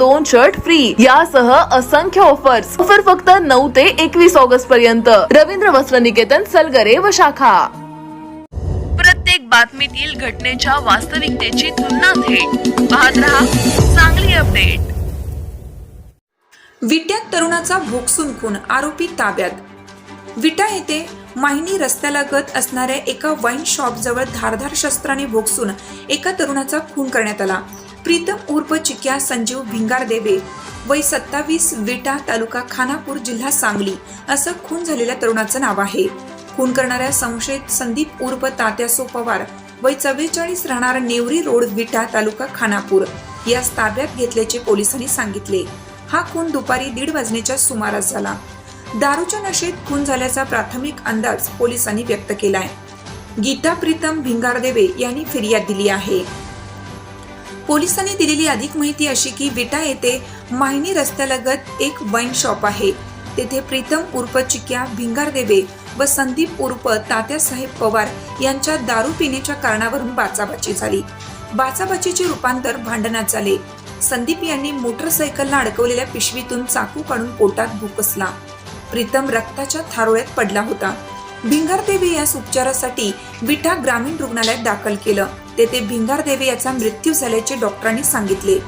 दोन shirt free यासह असंख्य ऑफर्स ऑफर फक्त नऊ ते एकवीस ऑगस्ट पर्यंत. रवींद्र वस्त्र निकेतन सलगरे व शाखा. प्रत्येक बातमीतील घटनेच्या वास्तविकतेची तुलना थेट. पाहत रहा चांगली अपडेट विट्यात तरुणाचा भोगसून खून आरोपी ताब्यात. विटा येथे माहिनी रस्त्यालगत असणाऱ्या एका वाईन शॉप जवळ धारधार शस्त्राने भोगसून एका तरुणाचा खून करण्यात आला. प्रीतम उर्फ चिक्या संजीव भिंगार देबे वय सत्तावीस विटा तालुका खानापूर जिल्हा सांगली असं खून झालेल्या तरुणाचं नाव आहे. खून करणाऱ्या संशयित संदीप उर्फ तात्यासो पवार वय चव्वेचाळीस राहणार नेवरी रोड विटा तालुका खानापूर यास ताब्यात घेतल्याचे पोलिसांनी सांगितले. हा खून दुपारी दीड वाजण्याच्या सुमारास झाला. दारूच्या नशेत खून झाल्याचा प्राथमिक अंदाज पोलिसांनी व्यक्त केलाय. गीता प्रीतम भिंगारदेवे यांनी फिर्याद दिली आहे. पोलिसांनी दिलेली अधिक माहिती अशी की विटा येथे माहिनी रस्त्यालगत एक वाईन शॉप आहे. तेथे प्रीतम उर्फ चिक्या भिंगारदेवे व संदीप उर्फ तात्यासाहेब पवार यांच्या दारू पिण्याच्या कारणावरून बाचाबाची झाली. बाचाबाचीचे रूपांतर भांडणात झाले. संदीप यांनी मोटरसायकलला अडकवलेल्या पिशवीतून चाकू काढून पोटात भुकसला प्रीतम रक्ताच्या थारोळ्यात पडला होता. भिंगारदेवी यास उपचारासाठी विठा ग्रामीण रुग्णालयात दाखल केलं. तेथे भिंगारदेवे याचा मृत्यू झाल्याचे डॉक्टरांनी सांगितले.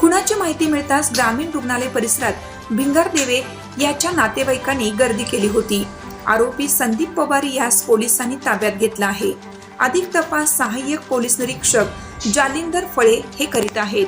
खुनाची माहिती मिळताच ग्रामीण रुग्णालय परिसरात भिंगारदेवे याच्या नातेवाईकांनी गर्दी केली होती. आरोपी संदीप पवार यास पोलिसांनी ताब्यात घेतला आहे. अधिक तपास सहाय्यक पोलीस निरीक्षक जालिंदर फळे हे करीत आहेत.